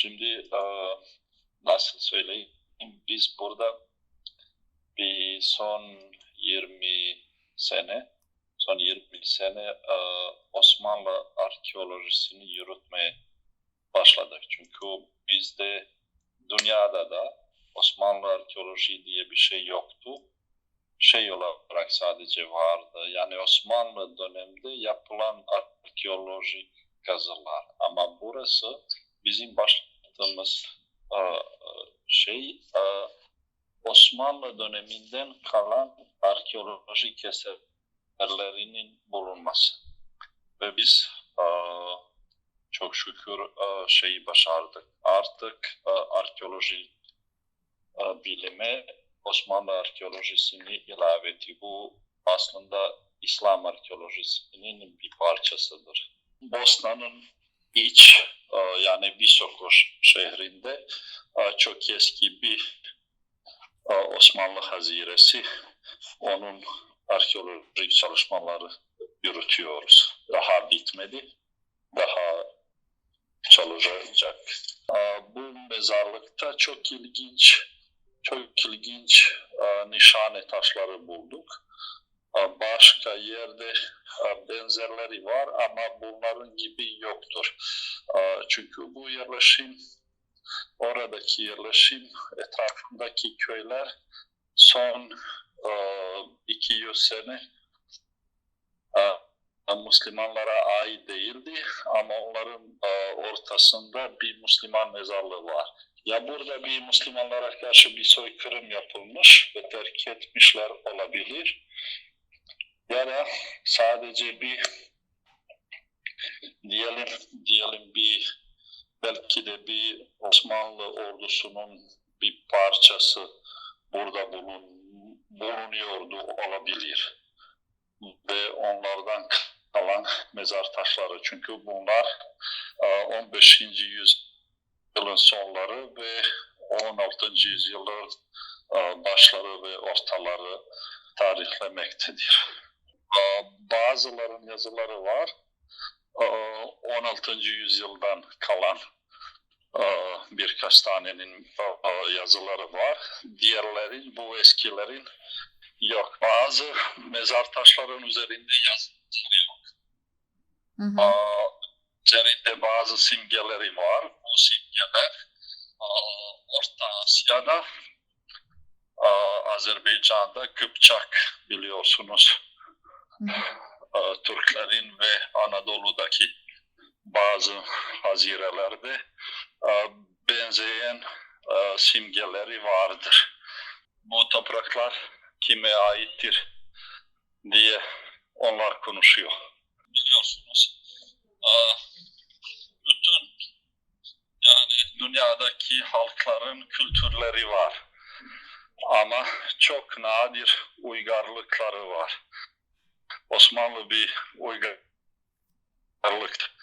Şimdi nasıl söyleyeyim? Biz burada bir son 20 sene, son 20 sene Osmanlı arkeolojisini yürütmeye başladık. Çünkü bizde dünyada da Osmanlı arkeoloji diye bir şey yoktu. Şey olarak sadece vardı. Yani Osmanlı döneminde yapılan arkeolojik kazılar. Ama burası bizim başladığımız e, şey e, Osmanlı döneminden kalan arkeolojik eserlerinin bulunması. Ve biz e, çok şükür şeyi başardık. Artık arkeoloji bilime Osmanlı arkeolojisini ilave etti. Bu aslında İslam arkeolojisinin bir parçasıdır. Bosna'nın iç e, yani Visoko şehrinde e, çok eski bir e, Osmanlı haziresi. Onun arkeolojik çalışmaları yürütüyoruz. Daha bitmedi. Daha çalışacak. Bu mezarlıkta çok ilginç çok ilginç nişane taşları bulduk. Başka yerde benzerleri var ama bunların gibi yoktur. Çünkü bu yerleşim, oradaki yerleşim, etrafındaki köyler son e, 200 sene Müslümanlara ait değildi ama onların ortasında bir Müslüman mezarlığı var. Ya burada bir Müslümanlara karşı bir soykırım yapılmış ve terk etmişler olabilir. Ya da sadece bir diyelim diyelim bir belki de bir Osmanlı ordusunun bir parçası burada bulun, bulunuyordu olabilir. Ve onlardan kalan mezar taşları. Çünkü bunlar e, 15. yüzyılın sonları ve 16. yüzyılın e, başları ve ortaları tarihlemektedir. E, Bazıların yazıları var. E, 16. yüzyıldan kalan e, birkaç tanenin e, yazıları var. Diğerlerin, bu eskilerin yok. Bazı mezar taşların üzerinde yazıları yok. Hı hı. Aa, üzerinde bazı simgeleri var. Bu simgeler aa, Orta Asya'da, Azerbaycan'da Kıpçak biliyorsunuz. Aa, Türklerin ve Anadolu'daki bazı hazirelerde aa, benzeyen aa, simgeleri vardır. Bu topraklar kime aittir diye onlar konuşuyor. Biliyorsunuz aa, bütün yani dünyadaki halkların kültürleri var. Ama çok nadir uygarlıkları var. Osmanlı bir uygarlıktır.